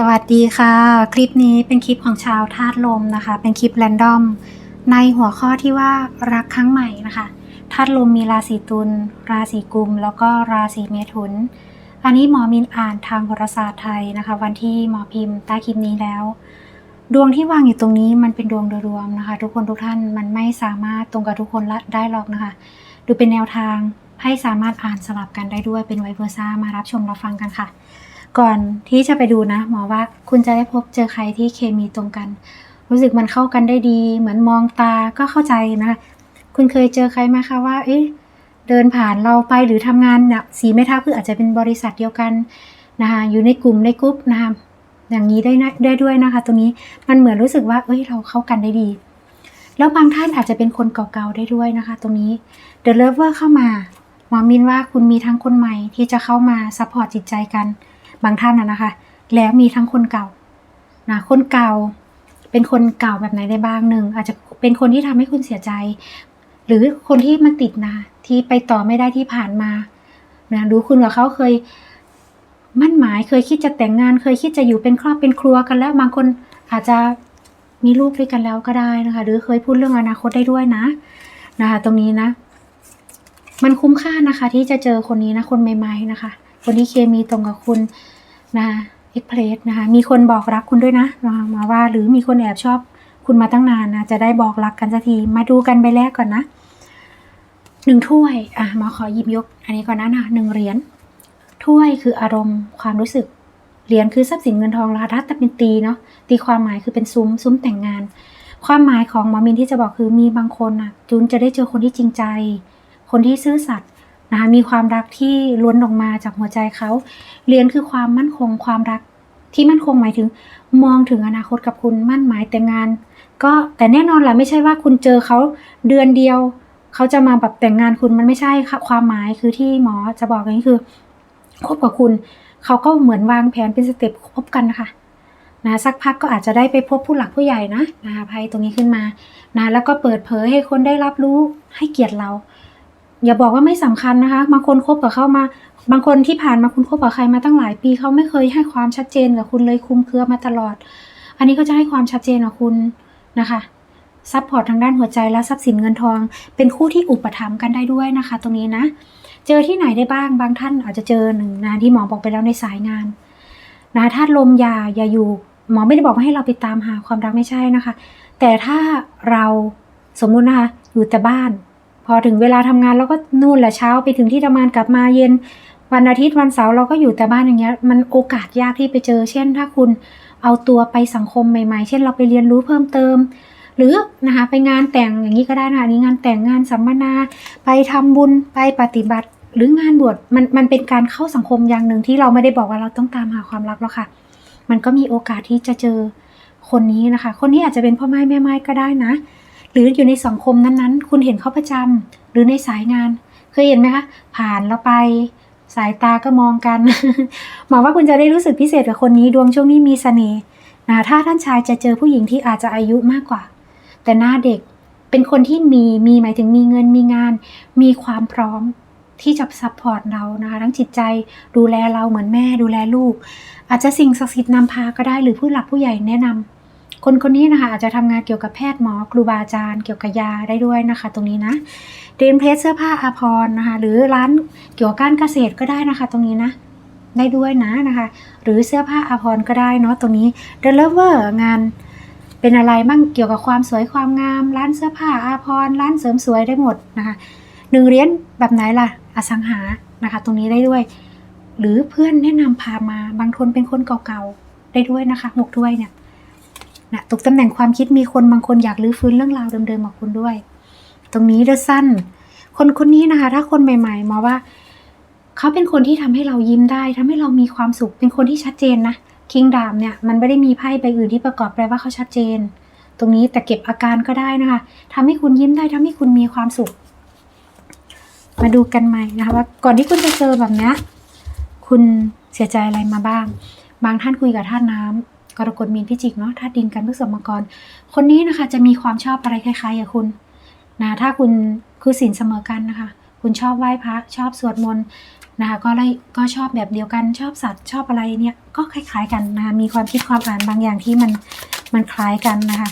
สวัสดีค่ะ คลิปนี้เป็นคลิปของชาวธาตุลมนะคะ เป็นคลิปแรนดอม ในหัวข้อที่ว่ารักครั้งใหม่นะคะธาตุลมมีราศีตุลราศีกุม แล้วก็ราศีเมถุน อันนี้หมอมินอ่านทางโหราศาสตร์ไทยนะคะ วันที่หมอพิมพ์ใต้คลิปนี้แล้ว ดวงที่วางอยู่ตรงนี้มันเป็นดวงโดยรวมนะคะ ทุกคนทุกท่านมันไม่สามารถตรงกับทุกคนละได้หรอกนะคะ ดูเป็นแนวทางให้สามารถอ่านสลับกันได้ด้วยเป็นไวเวอร์ซ่ามารับชมรับฟังกันค่ะ ก่อนที่จะไปดูนะ หมอว่าคุณจะได้พบเจอใครที่เคมีตรงกัน รู้สึกมันเข้ากันได้ดี เหมือนมองตาก็เข้าใจนะคะคุณเคยเจอใครไหมคะว่า เอ๊ะเดินผ่านเราไปหรือทำงานเนี่ยสีไม่เท่าคืออาจจะเป็นบริษัทเดียวกันนะคะอยู่ในกลุ่มในกรุ๊ปนะคะอย่างนี้ได้นะได้ด้วยนะคะ ตรงนี้มันเหมือนรู้สึกว่า เอ้ยเราเข้ากันได้ดี แล้วบางท่านอาจจะเป็นคนเก่าๆได้ด้วยนะคะ ตรงนี้ The Lover เข้ามาหมอมินว่าคุณมีทั้งคนใหม่ที่จะเข้ามาซัพพอร์ตจิตใจกัน บางท่านนะนะคะ แล้วมีทั้งคนเก่านะคนเก่าเป็นคนเก่าแบบไหนได้บ้างหนึ่งอาจจะเป็นคนที่ทำให้คุณเสียใจ หรือคนที่มันติดนะ ที่ไปต่อไม่ได้ที่ผ่านมานะรู้คุณกับเขาเคยมั่นหมายเคยคิดจะแต่งงานเคยคิดจะอยู่เป็นครอบเป็นครัวกันแล้วบางคนอาจจะมีลูกด้วยกันแล้วก็ได้นะคะ หรือเคยพูดเรื่องอนาคตได้ด้วยนะนะคะ ตรงนี้นะ มันคุ้มค่านะคะ ที่จะเจอคนนี้นะ คนใหม่ ๆนะคะ คนที่เคมีตรงกับคุณนะเอ็กเพลสนะคะ มีคนบอกรักคุณด้วยนะมาว่า หรือมีคนแอบชอบคุณมาตั้งนานนะ จะได้บอกรักกันสักที มาดูกันไปแรกก่อนนะหนึ่งถ้วย อะมาขอหยิบยก อันนี้ก่อนนะนะหนึ่งเหรียญ ถ้วยคืออารมณ์ความรู้สึก เหรียญคือทรัพย์สินเงินทองราคาถ้าเป็นตีเนาะ ตีความหมายคือเป็นซุ้ม ซุ้มแต่งงาน ความหมายของหมอมินที่จะบอกคือมีบางคนอะ จุนจะได้เจอคนที่จริงใจ คนที่ซื่อสัตย์ นะคะมีความรักที่ล้วนออกมาจากหัวใจเขาเรียนคือความมั่นคงความรักที่มั่นคงหมายถึง มองถึงอนาคตกับคุณมั่นหมายแต่งงาน ก็แต่แน่นอนแหละไม่ใช่ว่าคุณเจอเขาเดือนเดียว เขาจะมาแบบแต่งงานคุณมันไม่ใช่ค่ะความหมายคือที่หมอจะบอกอย่างนี้คือคบกับคุณ เขาก็เหมือนวางแผนเป็นสเต็ปคบกันนะคะนะสักพักก็อาจจะได้ไปพบผู้หลักผู้ใหญ่นะนะคะภัยตรงนี้ขึ้นมานะแล้วก็เปิดเผยให้คนได้รับรู้ให้เกียรติเรา อย่าบอกว่าไม่สำคัญนะคะบางคนคบกับเขามา บางคนที่ผ่านมาคุณคบกับใครมาตั้งหลายปีเขาไม่เคยให้ความชัดเจนกับคุณเลยคุมเครือมาตลอด อันนี้ก็จะให้ความชัดเจนกับคุณนะคะซัพพอร์ตทางด้านหัวใจและทรัพย์สินเงินทอง เป็นคู่ที่อุปถัมภ์กันได้ด้วยนะคะ ตรงนี้นะ เจอที่ไหนได้บ้างบางท่านอาจจะเจอหนึ่งนะที่หมอบอกไปแล้วในสายงานนะธาตุลมยาอย่าอยู่หมอไม่ได้บอกว่าให้เราไปตามหาความรักไม่ใช่นะคะ แต่ถ้าเราสมมุตินะคะอยู่แต่บ้าน พอถึงเวลาทำงานเราก็นู่นแหละเช้าไปถึงที่ทำงานกลับมาเย็น วันอาทิตย์วันเสาร์เราก็อยู่แต่บ้านอย่างเงี้ย มันโอกาสยากที่ไปเจอ เช่น ถ้าคุณเอาตัวไปสังคมใหม่ๆ เช่นเราไปเรียนรู้เพิ่มเติม หรือนะคะไปงานแต่งอย่างนี้ก็ได้นะคะอันนี้งานแต่งงานสัมมนา ไปทำบุญไปปฏิบัติ หรืองานบวชมันมันเป็นการเข้าสังคมอย่างหนึ่งที่เราไม่ได้บอกว่าเราต้องตามหาความรักหรอกค่ะ มันก็มีโอกาสที่จะเจอคนนี้นะคะ คนนี้อาจจะเป็นพ่อไม้แม่ไม้ก็ได้นะ หรืออยู่ในสังคมนั้นๆ คุณเห็นเขาประจำหรือในสายงาน เคยเห็นไหมคะ ผ่านแล้วไป สายตาก็มองกัน หมายว่าคุณจะได้รู้สึกพิเศษกับคนนี้ดวงช่วงนี้มีเสน่ห์นะถ้าท่านชายจะเจอผู้หญิงที่อาจจะอายุมากกว่า แต่หน้าเด็กเป็นคนที่มีมีหมายถึงมีเงินมีงาน มีความพร้อมที่จะซัพพอร์ตเรานะคะทั้งจิตใจดูแลเราเหมือนแม่ดูแลลูก อาจจะสิ่งศักดิ์สิทธิ์นำพาก็ได้หรือผู้หลักผู้ใหญ่แนะนำ คนคนนี้นะคะอาจจะทำงานเกี่ยวกับแพทย์หมอครูบาอาจารย์เกี่ยวกับยาได้ด้วยนะคะ ตรงนี้นะเดนเพสเสื้อผ้าอาภรณ์นะคะ หรือร้านเกี่ยวกับการเกษตรก็ได้นะคะ ตรงนี้นะได้ด้วยนะนะคะ หรือเสื้อผ้าอาภรณ์ก็ได้เนาะตรงนี้ The Lover งานเป็นอะไรบ้างเกี่ยวกับความสวยความงาม ร้านเสื้อผ้าอาภรณ์ร้านเสริมสวยได้หมดนะคะหนึ่งเหรียญแบบไหนล่ะอสังหานะคะ ตรงนี้ได้ด้วย หรือเพื่อนแนะนำพามาบางคนเป็นคนเก่าๆได้ด้วยนะคะหกถ้วยเนี่ย นะตกตำแหน่งความคิดมีคนบางคนอยากรื้อฟื้นเรื่องราวเดิมๆของคุณด้วย ตรงนี้เดอสั้น คนคนนี้นะคะ ถ้าคนใหม่ ๆ มาว่า เขาเป็นคนที่ทำให้เรายิ้มได้ทำให้เรามีความสุข เป็นคนที่ชัดเจนนะคิงดามเนี่ยมันไม่ได้มีไพ่ใบอื่นที่ประกอบแปลว่าเขาชัดเจน ตรงนี้แต่เก็บอาการก็ได้นะคะทำให้คุณยิ้มได้ทำให้คุณมีความสุข มาดูกันใหม่นะคะว่าก่อนที่คุณจะเจอแบบเนี้ยคุณเสียใจอะไรมาบ้าง บางท่านคุยกับท่านน้ำ กรกฎมีนพิจิกเนาะธาตุดินกันพฤษภมังกร คนนี้นะคะจะมีความชอบอะไรคล้ายๆกับคุณนะถ้าคุณคือสินเสมอกันนะคะ คุณชอบไหว้พระชอบสวดมนต์นะคะก็เลยก็ชอบแบบเดียวกันชอบสัตว์ชอบอะไรเนี่ยก็คล้าย ๆ กันนะคะมีความคิดความอ่านบางอย่างที่มันมันคล้ายกันนะคะ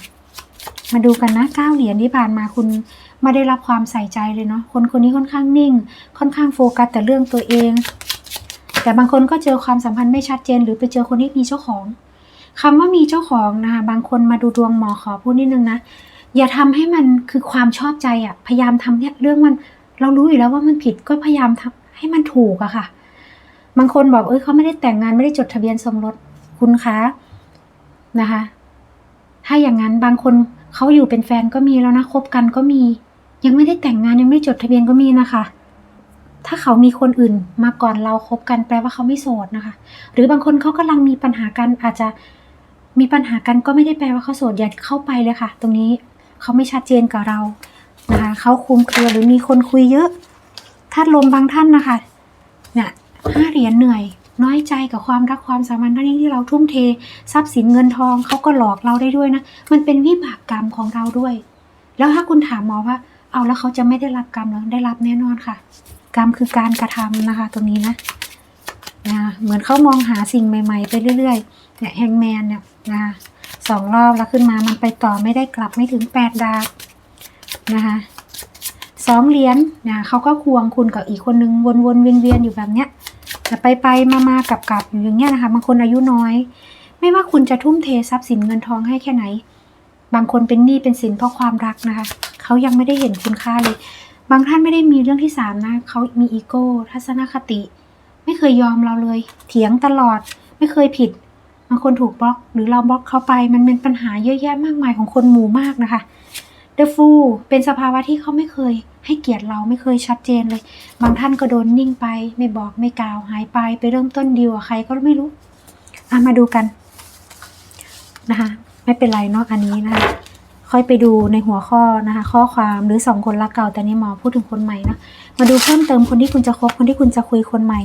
มาดูกันนะเก้าเหรียญที่ผ่านมาคุณไม่ได้รับความใส่ใจเลยเนาะคนคนนี้ค่อนข้างนิ่ง ค่อนข้างโฟกัสแต่เรื่องตัวเอง แต่บางคนก็เจอความสัมพันธ์ไม่ชัดเจน หรือไปเจอคนที่มีเจ้าของ คำว่ามีเจ้าของนะคะบางคนมาดูดวงหมอขอพูดนิดนึงนะ อย่าทำให้มันคือความชอบใจอะ่ะ พยายามทำเนี่ยเรื่องมันเรารู้อยู่แล้วว่ามันผิดก็พยายามทำให้มันถูกอะค่ะ บางคนบอกเอ้ยเขาไม่ได้แต่งงานไม่ได้จดทะเบียนสมรสคุณคะนะคะ ถ้าอย่างนั้นบางคนเขาอยู่เป็นแฟนก็มีแล้วนะคบกันก็มี ยังไม่ได้แต่งงานยังไม่จดทะเบียนก็มีนะคะ ถ้าเขามีคนอื่นมาก่อนเราคบกันแปลว่าเขาไม่โสดนะคะ หรือบางคนเขากำลังมีปัญหากันอาจจะ มีปัญหากันก็ไม่ได้แปลว่าเขาโสดอย่าเข้าไปเลยค่ะ ตรงนี้เขาไม่ชัดเจนกับเรานะคะเขาคุมเครือหรือมีคนคุยเยอะท่านลมบางท่านนะคะเนี่ยห้าเหรียญเหนื่อย น้อยใจกับความรักความสัมพันธ์ทั้งที่เราทุ่มเท ทรัพย์สินเงินทองเขาก็หลอกเราได้ด้วยนะ มันเป็นวิบากกรรมของเราด้วย แล้วถ้าคุณถามหมอว่า เอาแล้วเขาจะไม่ได้รับกรรมหรอได้รับแน่นอนค่ะ กรรมคือการกระทำนะคะ ตรงนี้นะนะเหมือนเขามองหาสิ่งใหม่ ๆ ไปเรื่อย ๆ เนี่ยแฮงแมนเนี่ยนะคะสองรอบแล้วขึ้นมามันไปต่อไม่ได้กลับไม่ถึงแปดดาบนะคะสองเหรียญนะเขาก็ควงคุณกับอีกคนนึงวนๆเวียนๆอยู่แบบเนี้ยแต่ไปไปๆมาๆกลับๆอยู่อย่างเงี้ยนะคะบางคนอายุน้อย ไม่ว่าคุณจะทุ่มเททรัพย์สินเงินทองให้แค่ไหน บางคนเป็นหนี้เป็นสินเพราะความรักนะคะเขายังไม่ได้เห็นคุณค่าเลย บางท่านไม่ได้มีเรื่องที่สามนะเขามีอีโก้ทัศนคติ ไม่เคยยอมเราเลย เถียงตลอดไม่เคยผิด บางคนถูกบล็อกหรือเราบล็อกเขาไป มันเป็นปัญหาเยอะแยะมากมายของคนหมู่มากนะคะ The Fool เป็นสภาวะที่เขาไม่เคย ให้เกียรติเราไม่เคยชัดเจนเลย บางท่านก็โดนนิ่งไป ไม่บอกไม่กล่าวหายไป ไปเริ่มต้นดีลกับใครก็ไม่รู้อะมาดูกันนะคะไม่เป็นไรเนาะอันนี้นะคะค่อยไปดูในหัวข้อนะคะ ข้อความหรือสองคนรักเก่าแต่นี่หมอพูดถึงคนใหม่นะมาดูเพิ่มเติมคนที่คุณจะคบคนที่คุณจะคุยคนใหม่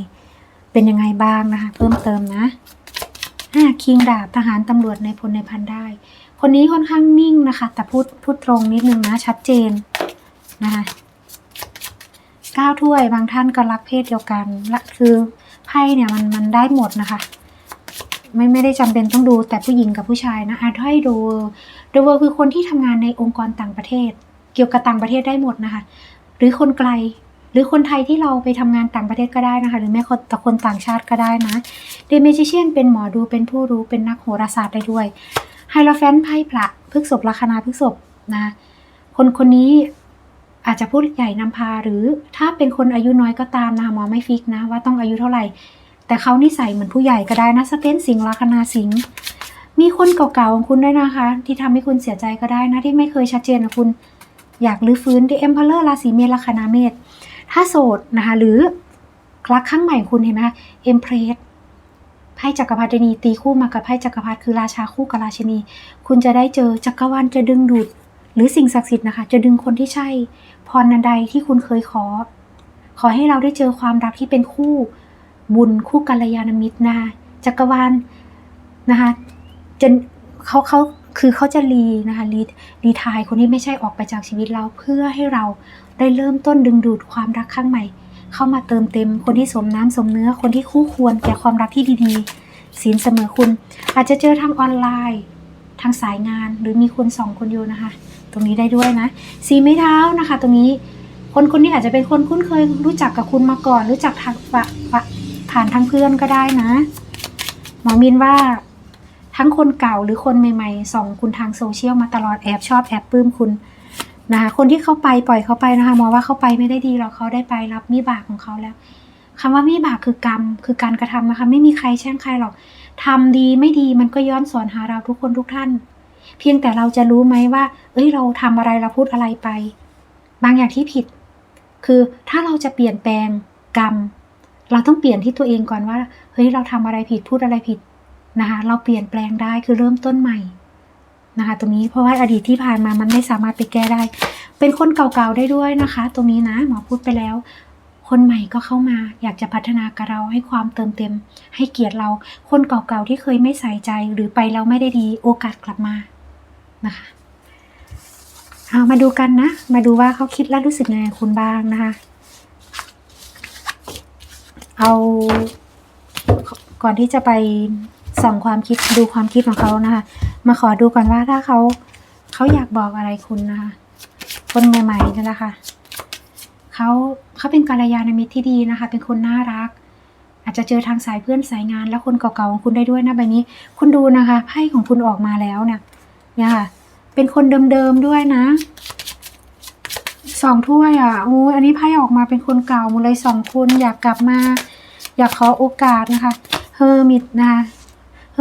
เป็นยังไงบ้างนะคะ เพิ่มเติมนะ คิงดาบทหารตำรวจในพลในพันได้ คนนี้ค่อนข้างนิ่งนะคะ แต่พูดพูดตรงนิดนึงนะ ชัดเจนนะคะก้าวถ้วยบางท่านก็รักเพศเดียวกันละคือไพ่เนี่ยมันมันได้หมดนะคะ ไม่ไม่ได้จำเป็นต้องดูแต่ผู้หญิงกับผู้ชายนะอาจให้ดูเดเวอร์คือคนที่ทำงานในองค์กรต่างประเทศ เกี่ยวกับต่างประเทศได้หมดนะคะ หรือคนไกล หรือคนไทยที่เราไปทำงานต่างประเทศก็ได้นะคะ หรือแม้คนแต่คนต่างชาติก็ได้นะเดเมจิเชียนเป็นหมอดูเป็นผู้รู้เป็นนักโหราศาสตร์ได้ด้วยไฮโลแฟนไพ่พระพฤกษบลัคนาพฤกษบนะคนคนนี้อาจจะพูดใหญ่นำพาหรือถ้าเป็นคนอายุน้อยก็ตามนะคะหมอไม่ฟิกนะว่าต้องอายุเท่าไหร่ แต่เขานิสัยเหมือนผู้ใหญ่ก็ได้นะสเตนสิงลัคนาสิงมีคนเก่าๆของคุณด้วยนะคะ ที่ทำให้คุณเสียใจก็ได้นะที่ไม่เคยชัดเจนกับคุณ อยากรื้อฟื้นที่เอ็มพ r เลอร์ราศีเมษลัคนาเมษ ถ้าโสดนะคะหรือรักครั้งใหม่ของคุณเห็นไหมคะเอ็มเพรสไพ่จักรพรรดินีตีคู่มากับไพ่จักรพรรดิคือราชาคู่กับราชินี คุณจะได้เจอจักรวาลจะดึงดูด หรือสิ่งศักดิ์สิทธิ์นะคะ จะดึงคนที่ใช่ พรนันใดที่คุณเคยขอ ขอให้เราได้เจอความรักที่เป็นคู่บุญคู่กัลยาณมิตรนะคะจักรวาลนะคะจะเขาเขา คือเขาจะรีนะคะรีรีทายคนที่ไม่ใช่ออกไปจากชีวิตเราเพื่อให้เราได้เริ่มต้นดึงดูดความรักข้างใหม่ เข้ามาเติมเต็ม คนที่สมน้ำสมเนื้อคนที่คู่ควรแก่ความรักที่ดีๆศีลเสมอคุณ อาจจะเจอทางออนไลน์ ทางสายงานหรือมีคนสองคนอยู่นะคะ ตรงนี้ได้ด้วยนะสีไม้เท้านะคะ ตรงนี้คนคนนี้อาจจะเป็นคนคุ้นเคยรู้จักกับคุณมาก่อน รู้จักทางผ่านทางเพื่อนก็ได้นะ หมอมินว่า ทั้งคนเก่าหรือคนใหม่ๆส่องคุณทางโซเชียลมาตลอดแอบชอบแอบปลื้มคุณนะคะคนที่เข้าไปปล่อยเขาไปนะคะหมอว่าเขาไปไม่ได้ดีหรอกเขาได้ไปรับมิบากของเขาแล้วคำว่ามิบากคือกรรมคือการกระทำนะคะ ไม่มีใครแช่งใครหรอกทำดีไม่ดีมันก็ย้อนสอนหาเราทุกคนทุกท่าน เพียงแต่เราจะรู้ไหมว่า เอ้ยเราทำอะไรเราพูดอะไรไป บางอย่างที่ผิด คือถ้าเราจะเปลี่ยนแปลงกรรม เราต้องเปลี่ยนที่ตัวเองก่อนว่าเฮ้ยเราทำอะไรผิดพูดอะไรผิด นะคะ เราเปลี่ยนแปลงได้คือเริ่มต้นใหม่นะคะ ตรงนี้เพราะว่าอดีตที่ผ่านมามันไม่สามารถไปแก้ได้ เป็นคนเก่าๆได้ด้วยนะคะ ตรงนี้นะหมอพูดไปแล้ว คนใหม่ก็เข้ามา อยากจะพัฒนากับเราให้ความเติมเต็ม ให้เกียรติเรา คนเก่าๆที่เคยไม่ใส่ใจหรือไปแล้วไม่ได้ดีโอกาสกลับมานะคะเอามาดูกันนะ มาดูว่าเขาคิดและรู้สึกยังไงคุณบ้างนะคะ เอาก่อนที่จะไป ส่องความคิดดูความคิดของเขานะคะ มาขอดูก่อนว่าถ้าเขาเขาอยากบอกอะไรคุณนะคะ คนใหม่ๆนี่แหละค่ะเขาเขาเป็นกัลยาณมิตรที่ดีนะคะ เป็นคนน่ารัก อาจจะเจอทางสายเพื่อนสายงาน และคนเก่าๆของคุณได้ด้วยนะใบนี้ คุณดูนะคะไพ่ของคุณออกมาแล้วเนี่ยเนี่ยค่ะ เป็นคนเดิมๆด้วยนะสองถ้วยอะโอ้ยอันนี้ไพ่ออกมาเป็นคนเก่าหมดเลยสองคนอยากกลับมา อยากขอโอกาสนะคะเฮอร์มิตนะคะ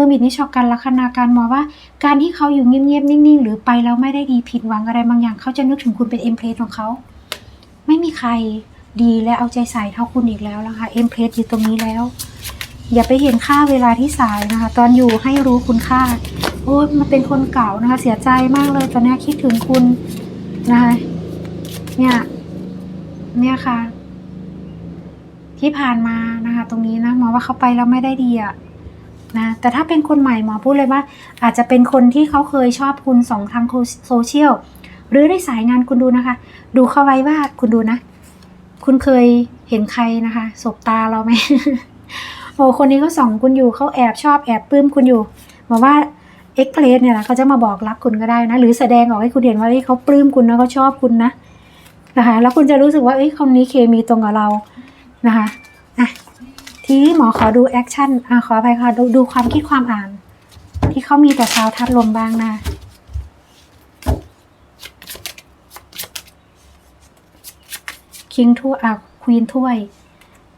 อร์มิตนี่ชอบการลัคนาการมองว่า การที่เขาอยู่เงียบๆนิ่ง ๆ หรือไปแล้วไม่ได้ดีผิดหวังอะไรบางอย่างเขาจะนึกถึงคุณเป็นเอ็มเพลสของเขา ไม่มีใครดีและเอาใจใส่เท่าคุณอีกแล้วนะคะเอ็มเพลสอยู่ตรงนี้แล้ว อย่าไปเห็นค่าเวลาที่สายนะคะ ตอนอยู่ให้รู้คุณค่า โอ้ยมันเป็นคนเก่านะคะ เสียใจมากเลยตอนนี้คิดถึงคุณนะคะเนี่ยเนี่ยค่ะ ที่ผ่านมานะคะ ตรงนี้นะมอว่าเขาไปแล้วไม่ได้ดีอะ นะแต่ถ้าเป็นคนใหม่หมอพูดเลยว่า อาจจะเป็นคนที่เขาเคยชอบคุณสองทางโซเชียลหรือได้สายงานคุณดูนะคะ ดูเข้าไว้ว่าคุณดูนะ คุณเคยเห็นใครนะคะ สบตาเราไหมโอ้คนนี้เขาส่องคุณอยู่เขาแอบชอบแอบปลื้มคุณอยู่บอกว่าเอ็กเพลสเนี่ยแหละเขาจะมาบอกรักคุณก็ได้นะ หรือแสดงออกให้คุณเห็นว่าเขาปลื้มคุณนะเขาชอบคุณนะนะคะ แล้วคุณจะรู้สึกว่าเอ้ยคนนี้เคมีตรงกับเรานะคะอะ ทีนี้หมอขอดูแอคชั่นอะขอไปค่ะดูดูความคิดความอ่าน ที่เขามีแต่ชาวทัดลมบ้างนะคิงถ้วยอะควีนถ้วย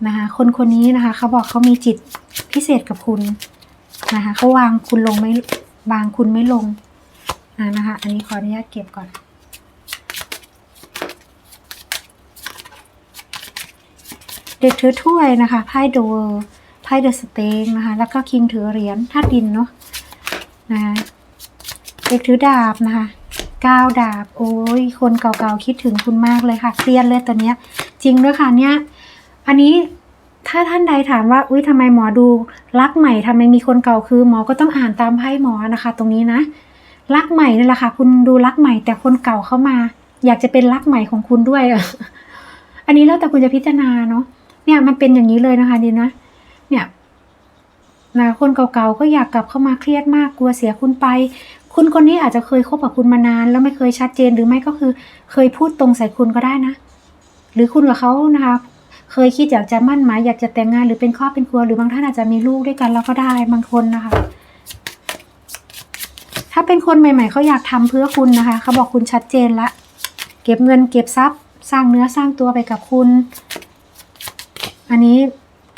นะคะคนคนนี้นะคะเขาบอกเขามีจิตพิเศษกับคุณนะคะเขาวางคุณลงไม่วางคุณไม่ลงอ่านะคะ อันนี้ขออนุญาตเก็บก่อน เด็กถือถ้วยนะคะไพ่โดไพ่เดอะสเตงนะคะ แล้วก็คิงถือเหรียญธาตุดินเนาะนะเด็กถือดาบนะคะก้าวดาบ โอ้ยคนเก่าๆคิดถึงคุณมากเลยค่ะเครียดเลยตอนเนี้ย จริงด้วยค่ะเนี่ย อันนี้ถ้าท่านใดถามว่าอุ้ยทำไมหมอดูรักใหม่ทำไมมีคนเก่าคือ หมอก็ต้องอ่านตามไพ่หมอนะคะ ตรงนี้นะรักใหม่นี่แหละค่ะ คุณดูรักใหม่ แต่คนเก่าเข้ามา อยากจะเป็นรักใหม่ของคุณด้วยอะอันนี้แล้วแต่คุณจะพิจารณาเนาะ เนี่ยมันเป็นอย่างนี้เลยนะคะดีนะ เนี่ยนะคนเก่าๆก็อยากกลับเข้ามาเครียดมากกลัวเสียคุณไป คุณคนนี้อาจจะเคยคบกับคุณมานาน แล้วไม่เคยชัดเจนหรือไม่ก็คือ เคยพูดตรงใส่คุณก็ได้นะ หรือคุณกับเขานะคะ เคยคิดอยากจะมั่นหมายอยากจะแต่งงานหรือเป็นครอบเป็นครัวหรือบางท่านอาจจะมีลูกด้วยกันแล้วก็ได้บางคนนะคะ ถ้าเป็นคนใหม่ ๆเขาอยากทำเพื่อคุณนะคะเขาบอกคุณชัดเจนละ เก็บเงินเก็บทรัพย์ สร้างเนื้อสร้างตัวไปกับคุณ อันนี้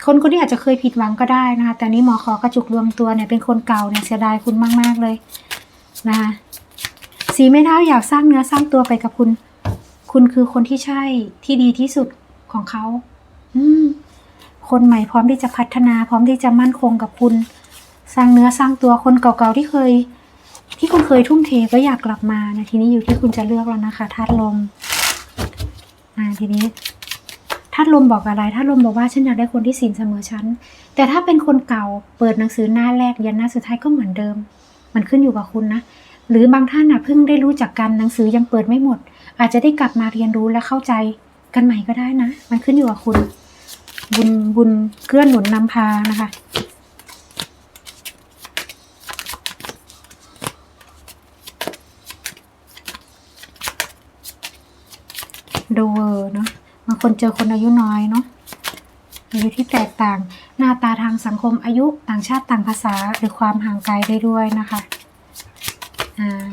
คนคนนี้อาจจะเคยผิดหวังก็ได้นะคะ แต่นี้หมอขอกระจุกรวมตัวเนี่ยเป็นคนเก่าเนี่ยเสียดายคุณมากๆเลยนะคะสีไม่เท่าอยากสร้างเนื้อสร้างตัวไปกับคุณ คุณคือคนที่ใช่ที่ดีที่สุดของเขา อืม คนใหม่พร้อมที่จะพัฒนา พร้อมที่จะมั่นคงกับคุณ สร้างเนื้อสร้างตัวคนเก่าๆที่เคย ที่คุณเคยทุ่มเทก็อยากกลับมานะทีนี้อยู่ที่คุณจะเลือกแล้วนะคะธาตุลมอ่าทีนี้ ธาตุลมบอกอะไรธาตุลมบอกว่าฉันอยากได้คนที่สินเสมอฉัน แต่ถ้าเป็นคนเก่าเปิดหนังสือหน้าแรกยันหน้าสุดท้ายก็เหมือนเดิม มันขึ้นอยู่กับคุณนะ หรือบางท่านนะเพิ่งได้รู้จักกันหนังสือยังเปิดไม่หมด อาจจะได้กลับมาเรียนรู้และเข้าใจกันใหม่ก็ได้นะ มันขึ้นอยู่กับคุณ บุญบุญเกื้อนหนุนนำพานะคะดูเวอร์เนาะางคนเจอคนอายุน้อยเนาะอายุที่แตกต่าง หน้าตาทางสังคมอายุต่างชาติต่างภาษาหรือความห่างไกลได้ด้วยนะคะอ่า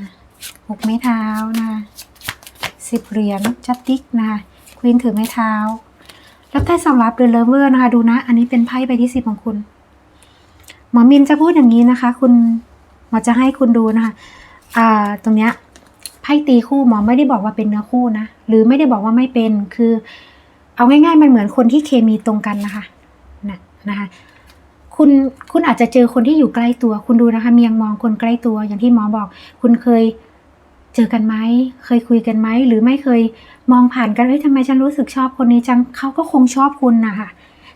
หกไม้เท้านะคะสิบเหรียญจัตติกนะคะควีนถือไม้เท้าแล้วแต่สำหรับเดลเวอร์นะคะดูนะ อันนี้เป็นไพ่ใบที่สิบของคุณ หมอมินจะพูดอย่างนี้นะคะ คุณหมอจะให้คุณดูนะคะอ่าตรงเนี้ยไพ่ตีคู่หมอไม่ได้บอกว่าเป็นเนื้อคู่นะ หรือไม่ได้บอกว่าไม่เป็นคือ เอาง่ายๆ มันเหมือนคนที่เคมีตรงกันนะคะนะนะคะคุณคุณอาจจะเจอคนที่อยู่ใกล้ตัว คุณดูนะคะเมียงมองคนใกล้ตัว อย่างที่หมอบอก คุณเคยเจอกันไหมเคยคุยกันไหมหรือไม่เคยมองผ่านกันเอ้ยทำไมฉันรู้สึกชอบคนนี้จังเขาก็คงชอบคุณนะคะ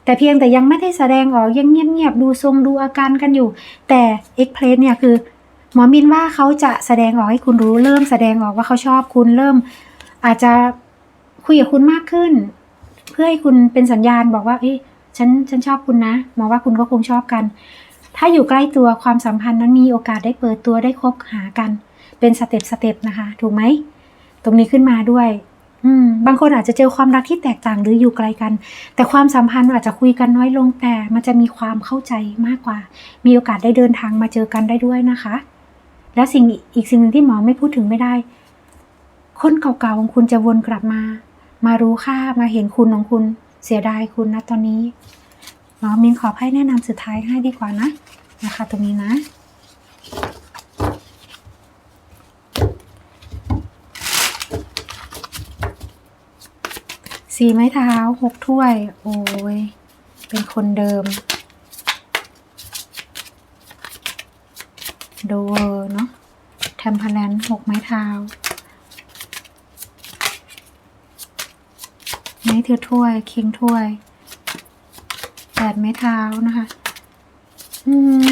แต่เพียงแต่ยังไม่ได้แสดงออกยังเงียบๆดูทรงดูอาการกันอยู่ แต่เอ็กเพลสเนี่ยคือ หมอมินว่าเขาจะแสดงออกให้คุณรู้เริ่มแสดงออกว่าเขาชอบคุณเริ่ม อาจจะคุยกับคุณมากขึ้น เพื่อให้คุณเป็นสัญญาณบอกว่าเอ้ยฉันฉันชอบคุณนะหมอว่าคุณก็คงชอบกัน ถ้าอยู่ใกล้ตัวความสัมพันธ์นั้นมีโอกาสได้เปิดตัวได้คบหากัน เป็นสเต็ปสเต็ปนะคะ ถูกไหมตรงนี้ขึ้นมาด้วย อืม บางคนอาจจะเจอความรักที่แตกต่างหรืออยู่ไกลกัน แต่ความสัมพันธ์อาจจะคุยกันน้อยลงแต่มันจะมีความเข้าใจมากกว่า มีโอกาสได้เดินทางมาเจอกันได้ด้วยนะคะ แล้วสิ่งอีกสิ่งหนึ่งที่หมอไม่พูดถึงไม่ได้ คนเก่าๆของคุณจะวนกลับมา มารู้ค่ามาเห็นคุณของคุณ เสียดายคุณนะตอนนี้หมอมินขอให้แนะนำสุดท้ายให้ดีกว่านะนะคะตรงนี้นะสี่ไม้เท้าหกถ้วย โอ้ย เป็นคนเดิม โดเวอร์เนาะแทมเพลนหกไม้เท้า ไม้ถือถ้วย คิงถ้วยแปดไม้เท้านะคะ อืม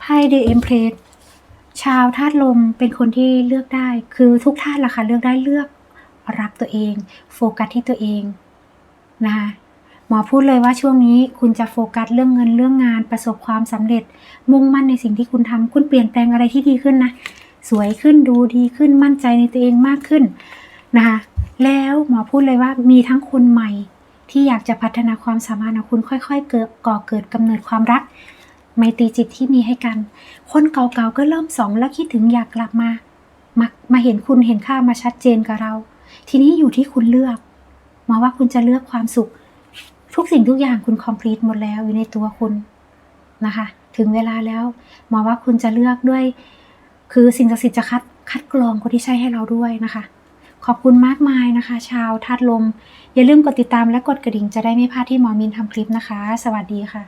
ไพ่เดเอ็มเพลสชาวธาตุลมเป็นคนที่เลือกได้ คือทุกธาตุล่ะค่ะเลือกได้เลือกรักตัวเอง โฟกัสที่ตัวเองนะคะหมอพูดเลยว่าช่วงนี้คุณจะโฟกัสเรื่องเงินเรื่องงาน ประสบความสำเร็จ มุ่งมั่นในสิ่งที่คุณทำคุณเปลี่ยนแปลงอะไรที่ดีขึ้นนะ สวยขึ้นดูดีขึ้นมั่นใจในตัวเองมากขึ้น นะคะ แล้วหมอพูดเลยว่ามีทั้งคนใหม่ที่อยากจะพัฒนาความสามารถของคุณค่อยๆ เกิดก่อเกิดกำเนิดความรัก ไมตรีจิตที่มีให้กัน คนเก่าๆก็เริ่มสองแล้วคิดถึงอยากกลับมา มามาเห็นคุณเห็นค่ามาชัดเจนกับเรา ทีนี้อยู่ที่คุณเลือกหมอว่าคุณจะเลือกความสุข ทุกสิ่งทุกอย่างคุณคอมพลีทหมดแล้วอยู่ในตัวคุณนะคะ ถึงเวลาแล้วหมอว่าคุณจะเลือกด้วย คือสิ่งศักดิ์สิทธิ์จะคัดคัดกรองคนที่ใช่ให้เราด้วยนะคะ ขอบคุณมากมายนะคะ ชาวธาตุลม อย่าลืมกดติดตามและกดกระดิ่งจะได้ไม่พลาดที่หมอมินทำคลิปนะคะ สวัสดีค่ะ